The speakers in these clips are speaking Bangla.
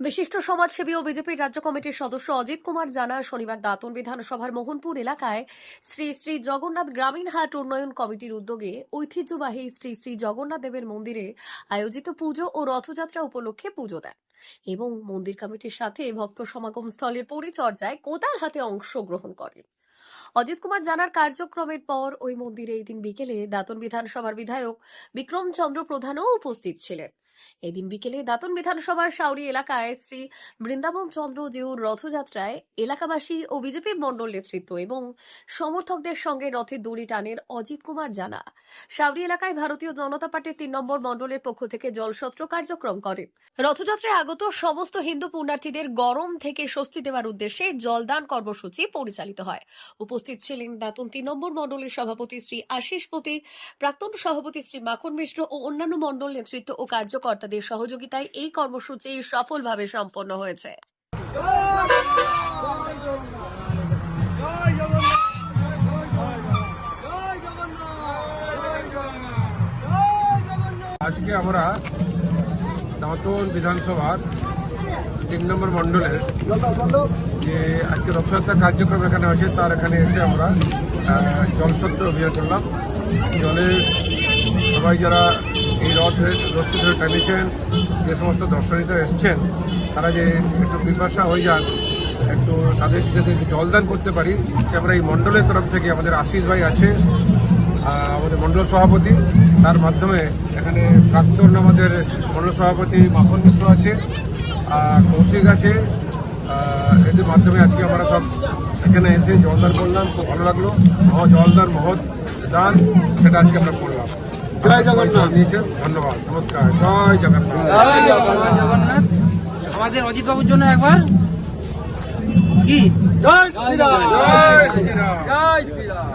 বিশিষ্ট সমাজসেবী ও বিজেপির রাজ্য কমিটির সদস্য অজিত কুমার জানা, শনিবার দাঁতন বিধানসভার মোহনপুর এলাকায় শ্রী শ্রী জগন্নাথ গ্রামীণ হাট উন্নয়ন কমিটির উদ্যোগে ঐতিহ্যবাহী শ্রী শ্রী জগন্নাথ দেবের মন্দিরে আয়োজিত পুজো ও রথযাত্রা উপলক্ষে পুজো দেন এবং মন্দির কমিটির সাথে ভক্ত সমাগম স্থলের পরিচর্যায় কোদাল হাতে অংশগ্রহণ করেন। অজিত কুমার জানার কার্যক্রমের পর ওই মন্দিরে এই দিন বিকেলে দাতন বিধানসভার বিধায়ক বিক্রম চন্দ্র প্রধানও উপস্থিত ছিলেন। এদিন বিকেলে দাতন বিধানসভার সাউরি এলাকায় শ্রী বৃন্দাবন চন্দ্র জিউর রথযাত্রায় এলাকাবাসী ও বিজেপি মণ্ডল নেতৃত্ব এবং সমর্থকদের সঙ্গে রথে দড়ি টানের অজিত কুমার জানা। সাউরি এলাকায় ভারতীয় জনতা পার্টির তিন নম্বর মণ্ডলের পক্ষ থেকে জলসত্র কার্যক্রম করেন। রথযাত্রায় আগত সমস্ত হিন্দু পুণ্যার্থীদের গরম থেকে স্বস্তি দেওয়ার উদ্দেশ্যে জলদান কর্মসূচি পরিচালিত হয়। উপস্থিত ছিলেন দাতন তিন নম্বর মণ্ডলের সভাপতি শ্রী আশিস পতি, প্রাক্তন সভাপতি শ্রী মাখন মিশ্র ও অন্যান্য মণ্ডল নেতৃত্ব ও কার্যকর্তাদের সহযোগিতায় এই কর্মসূচি সফলভাবে সম্পন্ন হয়েছে। আজকে আমরা দাঁতন বিধানসভার তিন নম্বর মণ্ডলের যে আজকে রথযাত্রা কার্যক্রম এখানে আছে তার এখানে এসে আমরা জলসত্র অভিযান করলাম। জলের সবাই যারা এই রথের রশ্মি ধরে টানিয়েছেন যে সমস্ত দর্শনীরা এসছেন, তারা যে একটু পিপাসা হয়ে যান, একটু তাদের যাতে জলদান করতে পারি, সে আমরা এই মণ্ডলের তরফ থেকে আমাদের আশিস ভাই আছে আমাদের মণ্ডল সভাপতি, তার মাধ্যমে এখানে প্রাক্তন আমাদের মণ্ডল সভাপতি মাখন মিশ্র আছে কৌশিক আছে এদের মাধ্যমে আজকে আমরা সব এখানে এসে জলদান করলাম, খুব ভালো লাগল। মহ জলদান, মহৎ দান, সেটা আজকে আমরা করলাম। জয় জগন্নাথ। ধন্যবাদ। নমস্কার। জয় জগন্নাথ। জয় জগন্নাথ। আমাদের অজিত বাবুর জন্য একবার। কি? জয় শ্রীরাম। জয় শ্রীরাম। জয় শ্রীরাম।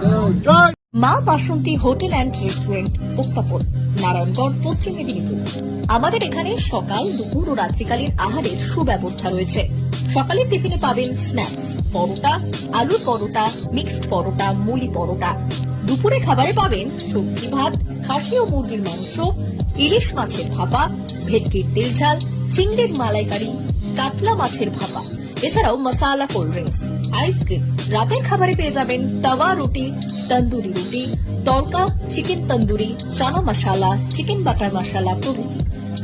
জয়। মা বাসন্তী হোটেল অ্যান্ড রেস্টুরেন্ট উত্তাপন নারায়ণগড় পশ্চিম মেদিনীপুর। আমাদের এখানে সকাল দুপুর ও রাত্রিকালীন আহারের সুব্যবস্থা রয়েছে। সকালের টিফিনে পাবেন স্ন্যাক্স পরোটা আলুর পরোটা মিক্সড পরোটা মুলি পরোটা। দুপুরে খাবারে পাবেন সবজি ভাত, খাসি ও মুরগির মাংস, ইলিশ মাছের ভাপা, ভেটকির তেল ঝাল, চিংড়ির মালাইকারি, কাতলা মাছের ভাপা। এছাড়াও মশালা কোল্ড ড্রিঙ্কস, আইসক্রিম। রাতের খাবারে পেয়ে যাবেন তাওয়া রুটি, তন্দুরি রুটি, tadka, chicken tandoori, chana masala, chicken butter masala প্রভৃতি।